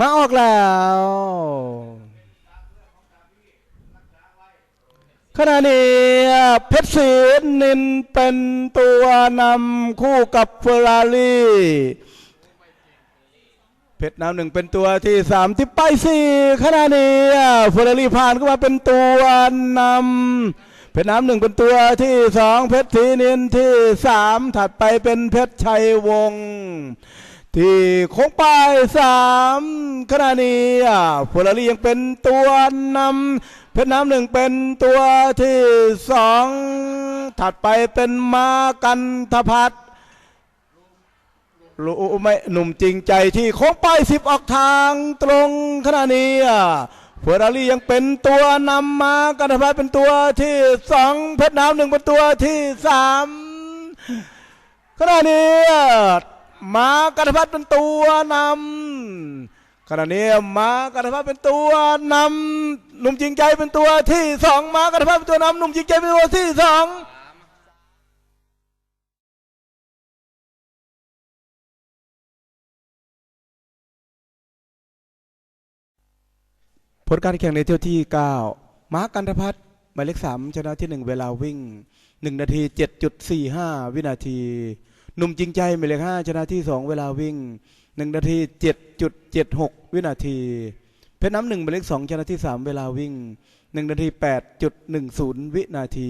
มาออกแล้ว ขณะนี้เพชรศรีนินเป็นตัวนำคู่กับเฟอร์รารี่เพชรน้ำหนึ่งเป็นตัวที่สามที่ไปสี่ขณะนี้เฟอร์รารี่ผ่านเข้ามาเป็นตัวนำเพชรน้ำหนึ่งเป็นตัวที่สองเพชรศรีนินที่สามถัดไปเป็นเพชรชัยวงศ์ ที่โค้งปลายสามขณะนี้เฟอร์รารี่ยังเป็นตัวนำเพชรน้ำหนึ่งเป็นตัวที่สองถัดไปเป็นมากันทพัฒน์รู้ไหมหนุ่มจริงใจที่โค้งป้ายสิบออกทางตรงขณะนี้เฟอร์รารี่ยังเป็นตัวนำมากันทพัฒน์เป็นตัวที่สองเพชรน้ำหนึ่งเป็นตัวที่สามขณะนี้ มากันทพัฒน์เป็นตัวนำขณะนี้มากันทพัฒน์เป็นตัวนำหนุ่มจริงใจเป็นตัวที่สองมากันทพัฒน์เป็นตัวนำหนุ่มจริงใจเป็นตัวที่สองผลการแข่งในเที่ยวที่ 9 มาร์คกันทพัฒน์หมายเลข3ชนะที่ 1 เวลาวิ่ง 1 นาที 7.45 วินาที หนุ่มจริงใจหมายเลข5ชนะที่2เวลาวิ่ง1นาที7.76วินาที เพชรน้ำหนึ่งหมายเลข2ชนะที่3เวลาวิ่ง1นาที8.10วินาที